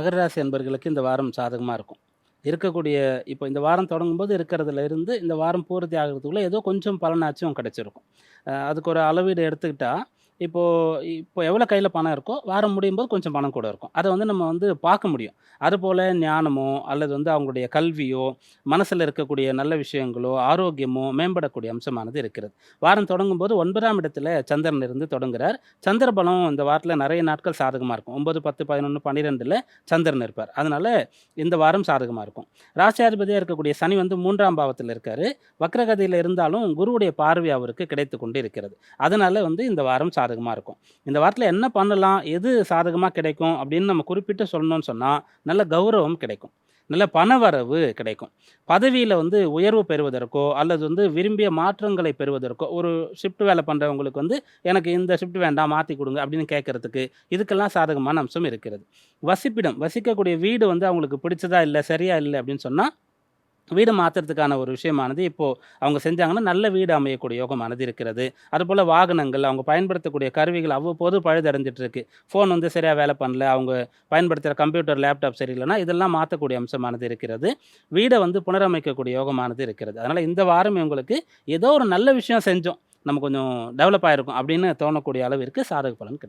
மகர ராசி அன்பர்களுக்கு இந்த வாரம் சாதகமாக இருக்கும். இருக்கக்கூடிய இப்போ இந்த வாரம் தொடங்கும்போது இருக்கிறதுல இருந்து இந்த வாரம் பூர்த்தி ஆகிறதுக்குள்ளே ஏதோ கொஞ்சம் பலனாச்சும் கிடச்சிருக்கும். அதுக்கு ஒரு அளவீடு எடுத்துக்கிட்டால் இப்போது இப்போ எவ்வளோ கையில் பணம் இருக்கோ வாரம் முடியும் போது கொஞ்சம் பணம் கூட இருக்கும். அதை வந்து நம்ம வந்து பார்க்க முடியும். அதுபோல் ஞானமோ அல்லது வந்து அவங்களுடைய கல்வியோ மனசில் இருக்கக்கூடிய நல்ல விஷயங்களோ ஆரோக்கியமோ மேம்படக்கூடிய அம்சமானது இருக்கிறது. வாரம் தொடங்கும் போது ஒன்பதாம் இடத்துல சந்திரன் இருந்து தொடங்குறார். சந்திர பலம் இந்த வாரத்தில் நிறைய நாட்கள் சாதகமாக இருக்கும். ஒன்பது பத்து பதினொன்று பன்னிரெண்டில் சந்திரன் இருப்பார். அதனால் இந்த வாரம் சாதகமாக இருக்கும். ராசியாதிபதியாக இருக்கக்கூடிய சனி வந்து மூன்றாம் பாவத்தில் இருக்கார். வக்ரகதியில் இருந்தாலும் குருவுடைய பார்வை அவருக்கு கிடைத்து கொண்டு இருக்கிறது. அதனால் வந்து இந்த வாரம் சாதகமாக இருக்கும். இந்த வாரத்தில் என்ன பண்ணலாம்? எது சாதகமாக கிடைக்கும்? அப்படின்னு நம்ம குறிப்பிட்டு சொல்லணும்னு சொன்னால் நல்ல கௌரவம் கிடைக்கும். நல்ல பணவரவு கிடைக்கும். பதவியில் வந்து உயர்வு பெறுவதற்கோ அல்லது வந்து விரும்பிய மாற்றங்களை பெறுவதற்கோ ஒரு ஷிஃப்ட் வேலை பண்ணுறவங்களுக்கு வந்து எனக்கு இந்த ஷிஃப்ட் வேண்டாம் மாற்றி கொடுங்க அப்படின்னு கேட்குறதுக்கு இதுக்கெல்லாம் சாதகமான அம்சம் இருக்கிறது. வசிப்பிடம் வசிக்கக்கூடிய வீடு வந்து அவங்களுக்கு பிடிச்சதா இல்லை சரியா இல்லை அப்படின்னு சொன்னால் வீடு மாற்றுறதுக்கான ஒரு விஷயமானது இப்போது அவங்க செஞ்சாங்கன்னா நல்ல வீடு அமையக்கூடிய யோகமானது இருக்கிறது. அதுபோல் வாகனங்கள் அவங்க பயன்படுத்தக்கூடிய கருவிகள் அவ்வப்போது பழுதடைஞ்சிட்டு இருக்கு ஃபோன் வந்து சரியாக வேலை பண்ணல அவங்க பயன்படுத்துகிற கம்ப்யூட்டர் லேப்டாப் சரியில்லைனா இதெல்லாம் மாற்றக்கூடிய அம்சமானது இருக்கிறது. வீடை வந்து புனரமைக்கக்கூடிய யோகமானது இருக்கிறது. அதனால் இந்த வாரம் இவங்களுக்கு ஏதோ ஒரு நல்ல விஷயம் செஞ்சோம். நம்ம கொஞ்சம் டெவலப் ஆகிருக்கும் அப்படின்னு தோணக்கூடிய அளவிற்கு சாதக பலன் கிடைக்கும்.